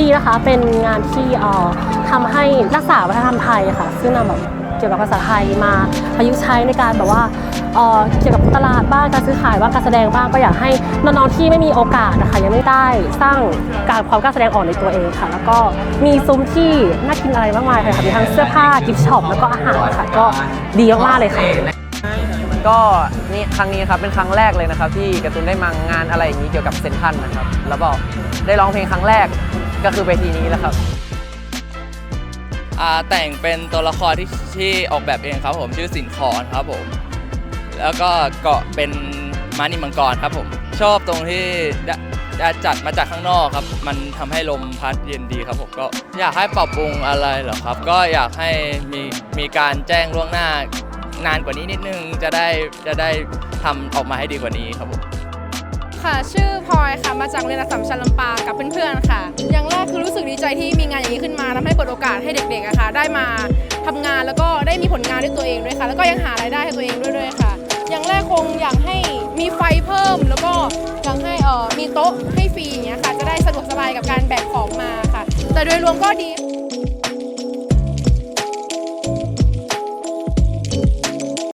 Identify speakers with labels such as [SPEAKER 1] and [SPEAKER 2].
[SPEAKER 1] ดีนะคะ เป็นงานที่ทำให้รักษาวัฒนธรรมไทยค่ะ ซึ่งนำแบบเกี่ยวกับภาษาไทยมาประยุกต์ใช้ในการแบบว่าเกี่ยวกับตลาดบ้างการซื้อขายบ้างการแสดงบ้างก็อยากให้น้องๆที่ไม่มีโอกาสนะคะยังไม่ได้สร้างการความกล้าแสดงออกในตัวเองค่ะ แล้วก็มีซุ้มที่น่ากินอะไรมากมายเลยค่ะมีทั้งเสื้อผ้ากิฟต์ช็อปแล้วก็อาหารค่ะก็ดีมากๆเลยค่ะ
[SPEAKER 2] ก็นี่ครั้งนี้ครับเป็นครั้งแรกเลยนะครับที่การ์ตูนได้มางานอะไรอย่างนี้เกี่ยวกับเซนทรันนะครับแล้วก็ได้ร้องเพลงครั้งแรก ก็คือเวทีนี้แหละครับ
[SPEAKER 3] อ่าแต่งเป็นตัวละครที่ที่ออกแบบเองครับผมชื่อสินคอนครับผม แล้วก็เกาะเป็นมานิมังกรครับผม ชอบตรงที่ได้ได้จัดมาจากข้างนอกครับ มันทำให้ลมพัดเย็นดีครับผมก็อยากให้ปรับปรุงอะไรเหรอครับ ก็อยากให้มีมีการแจ้งล่วงหน้านานกว่านี้นิดนึงจะได้จะได้ทำออกมาให้ดีกว่านี้ครับผม
[SPEAKER 4] ค่ะชื่อพลอยค่ะมาจากโรงเรียนอัสสัมชัญลำปางกับเพื่อนๆค่ะอย่างแรก นี้ขึ้นมาทำให้เปิดโอกาสให้เด็กๆอะค่ะ ได้มาทำงานแล้วก็ได้มีผลงานด้วยตัวเองด้วยค่ะ แล้วก็ยังหารายได้ให้ตัวเองด้วยด้วยค่ะ อย่างแรกคงอยากให้มีไฟเพิ่มแล้วก็อยากให้เอ่อมีโต๊ะให้ฟรีอย่างเงี้ยค่ะ จะได้สะดวกสบายกับการแบกของมาค่ะ แต่โดยรวมก็ดี